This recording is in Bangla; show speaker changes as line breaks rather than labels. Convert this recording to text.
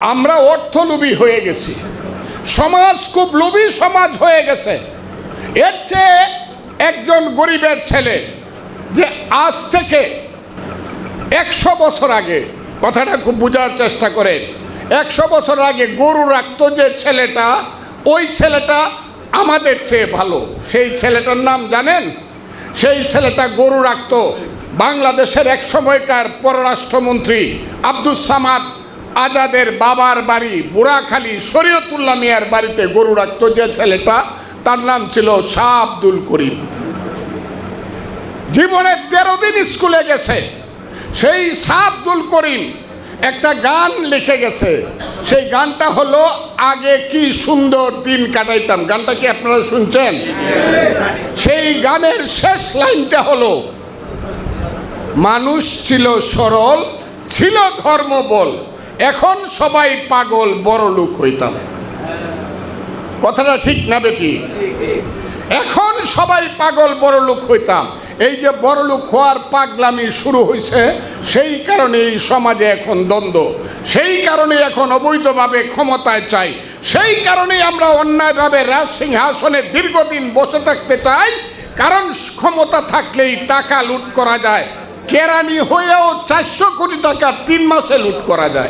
আমরা অর্থলোভী হয়ে গেছি। সমাজ খুব লোভী সমাজ হয়ে গেছে। এর চেয়ে একজন গরিবের ছেলে যে আজ থেকে একশো বছর আগে, কথাটা খুব বোঝার চেষ্টা করেন একশো বছর আগে গরু রাখতো যে ছেলেটা, ওই ছেলেটা আমাদের চেয়ে ভালো। সেই ছেলেটার নাম জানেন? সেই ছেলেটা গরু রাখতো। বাংলাদেশের এক সময়কার পররাষ্ট্রমন্ত্রী আব্দুস সামাদ আজাদের বাবার বাড়ি বুড়াখালী শরীয়তুল্লাহ মিয়ার বাড়িতে গরু রাখতো। যে ছেলেটা, তার নাম ছিল শাহ আব্দুল করিম। জীবনে তেরো দিন স্কুলে গেছে। সেই শাহ আব্দুল করিম একটা গান লিখে গেছে। সেই গানটা হলো, আগে কি সুন্দর দিন কাটাইতাম। গানটা কি আপনারা শুনছেন? সেই গানের শেষ লাইনটা হলো, মানুষ ছিল সরল, ছিল ধর্মবল। এখন সবাই পাগল, বড় লোক হইতাম। কথাটা ঠিক না বেটি? এখন সবাই পাগল, বড় লোক হইতাম। এই যে বড় লোক হওয়ার পাগলামি শুরু হয়েছে সেই কারণে এই সমাজে এখন দ্বন্দ্ব। সেই কারণে এখন অবৈধভাবে ক্ষমতায় চাই। সেই কারণে আমরা অন্যায়ভাবে রাজ সিংহাসনে দীর্ঘদিন বসে থাকতে চাই। কারণ ক্ষমতা থাকলেই টাকা লুট করা যায়। কেরানি হয়েও চারশো কোটি টাকা তিন মাসে লুট করা যায়।